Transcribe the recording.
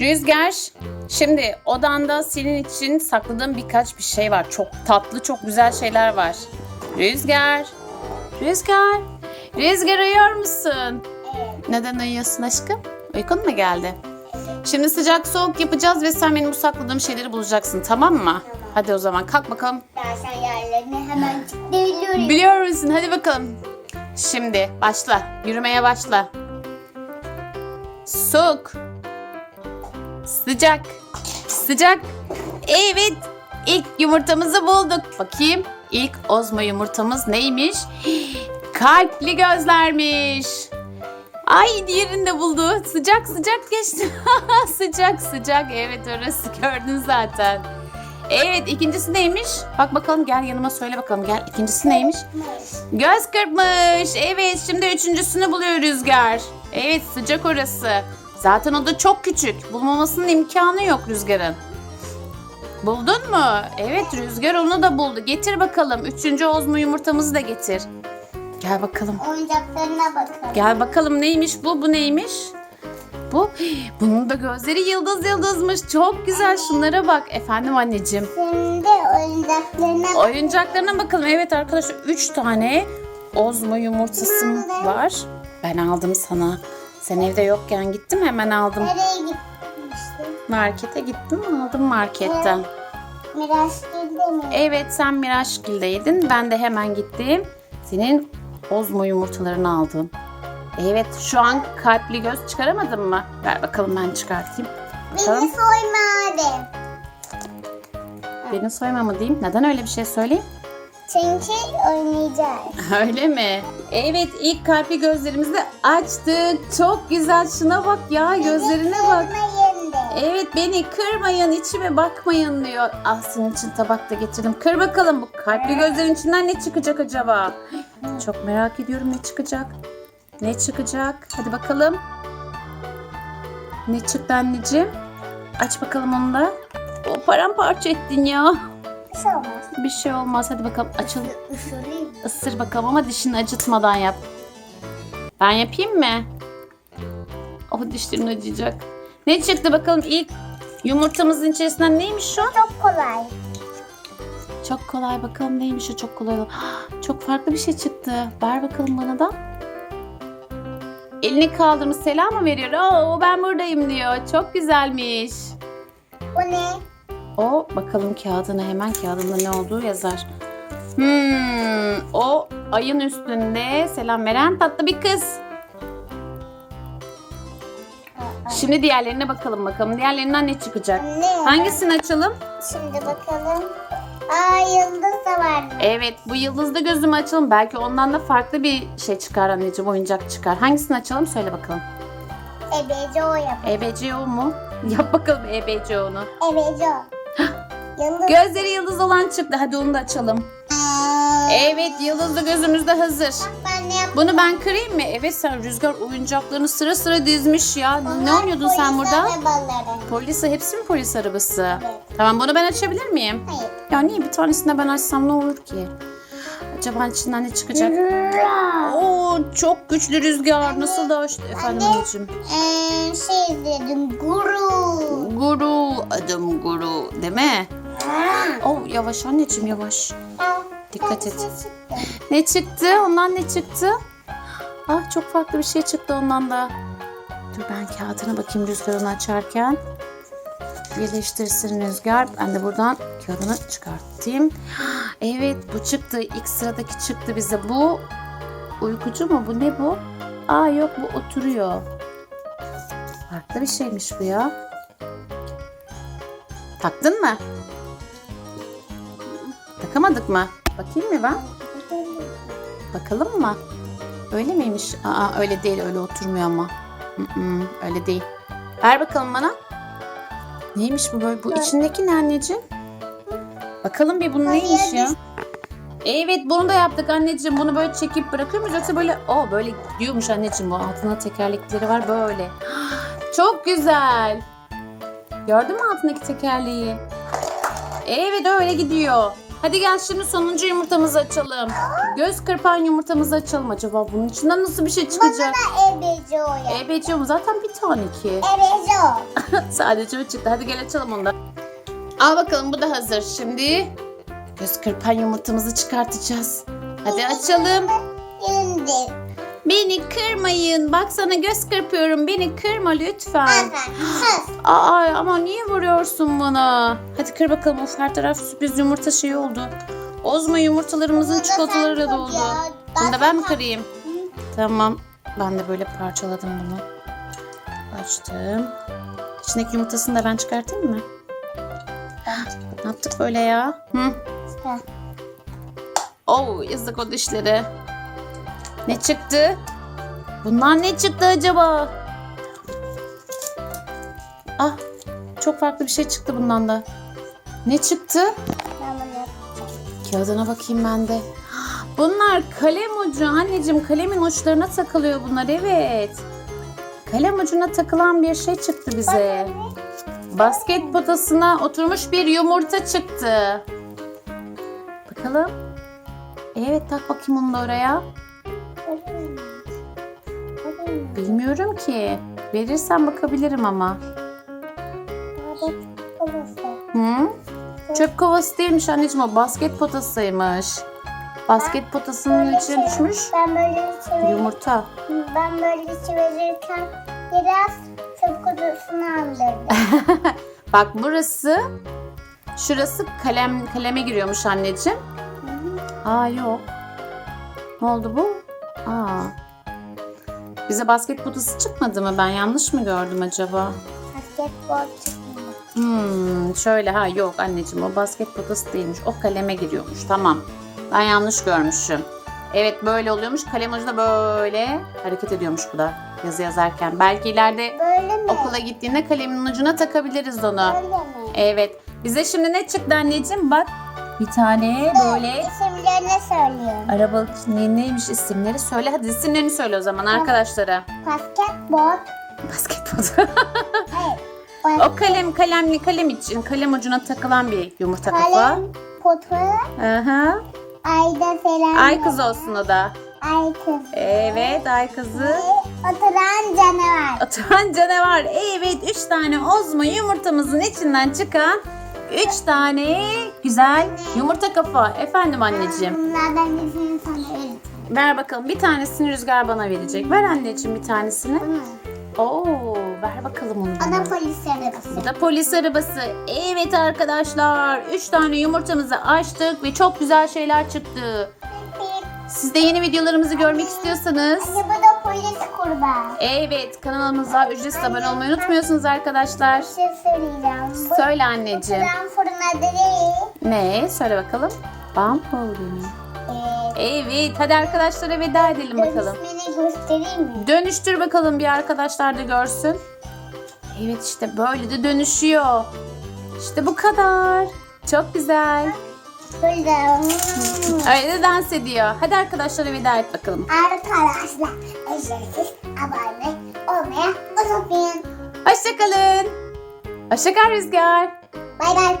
Rüzgar, şimdi odanda senin için sakladığım birkaç bir şey var. Çok tatlı, çok güzel şeyler var. Rüzgar, Rüzgar, Rüzgar uyuyor musun? Neden uyuyorsun aşkım? Uykun mu geldi? Şimdi sıcak soğuk yapacağız ve sen benim bu sakladığım şeyleri bulacaksın tamam mı? Hadi o zaman kalk bakalım. Ben sen yerlerini hemen çıkabiliyorum. Biliyor musun? Hadi bakalım. Şimdi başla. Yürümeye başla. Soğuk. Sıcak. Sıcak. Evet. İlk yumurtamızı bulduk. Bakayım. İlk ozma yumurtamız neymiş? Kalpli gözlermiş. Ay diğerini de buldu. Sıcak sıcak geçti. sıcak sıcak. Evet orası gördün zaten. Evet ikincisi neymiş? Bak bakalım gel yanıma söyle bakalım gel. İkincisi neymiş? Göz kırpmış. Evet şimdi üçüncüsünü buluyor Rüzgar. Evet sıcak orası. Zaten o da çok küçük. Bulmamasının imkanı yok Rüzgar'ın. Buldun mu? Evet Rüzgar onu da buldu. Getir bakalım. Üçüncü ozmu yumurtamızı da getir. Gel bakalım. Oyuncaklarına bakalım. Gel bakalım neymiş bu? Bu neymiş? Bu. Bunun da gözleri yıldız yıldızmış. Çok güzel. Şunlara bak. Efendim anneciğim. Şimdi oyuncaklarına bak. Oyuncaklarına bakalım. Evet arkadaşlar 3 tane ozmo yumurtası var. Ben aldım sana. Sen evde yokken gittim hemen aldım. Nereye gitmiştin? Markete gittim aldım marketten. Miraç girdi mi? Evet sen Miraşgil'deydin. Ben de hemen gittim. Senin ozmo yumurtalarını aldım. Evet şu an kalpli göz çıkaramadın mı? Ver bakalım ben çıkartayım. Beni Bakalım. soyma hadi. Beni soyma mı diyeyim? Neden öyle bir şey söyleyeyim? Çünkü oynayacağız. Öyle mi? Evet ilk kalpli gözlerimizi de açtık. Çok güzel. Şuna bak ya gözlerine bak. Kırmayın de. Evet beni kırmayın içime bakmayın diyor. Ah senin için tabak da getirdim. Kır bakalım bu kalpli gözlerin içinden ne çıkacak acaba? Çok merak ediyorum ne çıkacak. Ne çıkacak? Hadi bakalım. Ne çıktı anneciğim? Aç bakalım onu da. O paramparça ettin ya. Bir şey olmaz. Bir şey olmaz. Hadi bakalım açalım. Isırayım. Isır bakalım ama dişini acıtmadan yap. Ben yapayım mı? Oh dişlerin acıyacak. Ne çıktı bakalım ilk yumurtamızın içerisinden neymiş şu? Çok kolay. Çok kolay bakalım neymiş o çok kolay. Çok farklı bir şey çıktı. Ver bakalım bana da. Elini kaldırmış selam mı veriyor? Oo ben buradayım diyor. Çok güzelmiş. Bu ne? O bakalım kağıdına hemen kağıdında ne olduğu yazar. Hmm, o ayın üstünde selam veren tatlı bir kız. Şimdi diğerlerine bakalım bakalım. Diğerlerinden ne çıkacak? Ne? Hangisini açalım? Şimdi bakalım. Aa yıldız da var. Evet bu yıldızlı gözümü açalım. Belki ondan da farklı bir şey çıkar anneciğim. Oyuncak çıkar. Hangisini açalım söyle bakalım. Ebeci o yap. EBCO mu? Yap bakalım EBCO'nu. Ebeci o. Yıldız. Gözleri yıldız olan çıktı. Hadi onu da açalım. Evet yıldızlı gözümüz de hazır. Bunu ben kırayım mı? Evet sen Rüzgar oyuncaklarını sıra sıra dizmiş ya. ne oynuyordun sen burada? Arabaları. Polis, hepsi mi polis arabası? Evet. Tamam bunu ben açabilir miyim? Hayır. Ya niye bir tanesini ben açsam ne olur ki? Acaba içinden ne çıkacak? Oo çok güçlü rüzgar. Nasıl da açtı efendim Anne. anneciğim? Ee, şey dedim guru. Guru, adım Guru değil mi? Oh yavaş anneciğim yavaş. Dikkat et. Ne çıktı? Ondan ne çıktı? Ah çok farklı bir şey çıktı ondan da. Dur ben kağıdına bakayım rüzgarını açarken. Birleştirsin rüzgar. Ben de buradan kağıdını çıkartayım. Evet bu çıktı. İlk sıradaki çıktı bize. Bu uykucu mu? Bu ne bu? Aa yok bu oturuyor. Farklı bir şeymiş bu ya. Taktın mı? Takamadık mı? Bakayım mı ben? Bakalım mı? Öyle miymiş? Aa öyle değil öyle oturmuyor ama. Mm-mm, öyle değil. Ver bakalım bana. Neymiş bu böyle? Bu içindeki ne anneciğim? Bakalım bir bu neymiş ya? Evet bunu da yaptık anneciğim. Bunu böyle çekip bırakıyor muyuz yoksa böyle o böyle gidiyormuş anneciğim. Bu altında tekerlekleri var böyle. Çok güzel. Gördün mü altındaki tekerleği? Evet öyle gidiyor. Hadi gel şimdi sonuncu yumurtamızı açalım. Göz kırpan yumurtamızı açalım. Acaba bunun içinden nasıl bir şey Bana çıkacak? da ebeci o ya. EBC mu? Zaten bir tane ki. Ebeci o. Sadece o çıktı. Hadi gel açalım onu da. Al bakalım bu da hazır. Şimdi göz kırpan yumurtamızı çıkartacağız. Hadi açalım. Şimdi. Beni kırmayın. Bak sana göz kırpıyorum. Beni kırma lütfen. Sus. Aa ama niye vuruyorsun bana? Hadi kır bakalım. Of her taraf sürpriz yumurta şey oldu. Ozma yumurtalarımızın çikolataları doldu. Bunu da ben mi kırayım? Tamam. Ben de böyle parçaladım bunu. Açtım. İçindeki yumurtasını da ben çıkartayım mı? Ne yaptık böyle ya? Hı? Oo yazık o dişleri. Ne çıktı? Bunlar ne çıktı acaba? Ah çok farklı bir şey çıktı bundan da. Ne çıktı? Kağıdına bakayım ben de. Bunlar kalem ucu. Anneciğim kalemin uçlarına takılıyor bunlar evet. Kalem ucuna takılan bir şey çıktı bize. Basket potasına oturmuş bir yumurta çıktı. Bakalım. Evet tak bakayım onu da oraya. Bilmiyorum ki. Verirsen bakabilirim ama. Hı? Çöp kovası değilmiş anneciğim o basket potasıymış. Basket potasının içine düşmüş Ben böyle çevirirken, yumurta. ben böyle çevirirken biraz çöp kutusunu andırdım. Bak burası şurası kalem kaleme giriyormuş anneciğim. Aa yok. Ne oldu bu? Aa. Bize basket potası çıkmadı mı? Ben yanlış mı gördüm acaba? Basketbol çıkmadı. Hmm, şöyle ha yok anneciğim o basket potası değilmiş. O kaleme giriyormuş. Tamam. Ben yanlış görmüşüm. Evet böyle oluyormuş. Kalem ucunda böyle hareket ediyormuş bu da yazı yazarken. Belki ileride Böyle mi? okula gittiğinde kalemin ucuna takabiliriz onu. Böyle mi? Evet. Bize şimdi ne çıktı anneciğim? Bak bir tane böyle İsimlerini söylüyorum. araba ne, neymiş isimleri? Söyle hadi isimlerini söyle o zaman arkadaşlara. Basketbol. Basketbol. Hayır. o kalem kalemli kalem için kalem ucuna takılan bir yumurta kafa. Kalem, potu, Aha. ayda selam. Ay kız olsun o da. Ay kız. Evet ay kızı. Oturan canavar. Oturan canavar. Evet üç tane ozma yumurtamızın içinden çıkan üç tane güzel yumurta kafa. Efendim anneciğim. Bunlardan birisini sana veririm. Ver bakalım bir tanesini Rüzgar bana verecek. Ver anneciğim bir tanesini. Oo ver bakalım onu O da polis arabası. Bu da polis arabası. Evet arkadaşlar. Üç tane yumurtamızı açtık ve çok güzel şeyler çıktı. Siz de yeni videolarımızı görmek istiyorsanız bu da polis kurbağa. Evet kanalımıza ücretsiz abone olmayı unutmuyorsunuz arkadaşlar. Bir şey söyleyeceğim. Bu Söyle anneciğim. Oturan fırın adı değil. Ne? Söyle bakalım. Bumblebee mi? Ee, Evet hadi arkadaşlara veda edelim bakalım. dönüşmeni göstereyim mi? Dönüştür bakalım bir arkadaşlar da görsün. Evet işte böyle de dönüşüyor. İşte bu kadar. Çok güzel. Burada. Öyle de dans ediyor. Hadi arkadaşlara veda et bakalım. Arkadaşlar ücretsiz abone olmaya unutmayın. Hoşçakalın. Hoşçakal Rüzgar. Bay bay.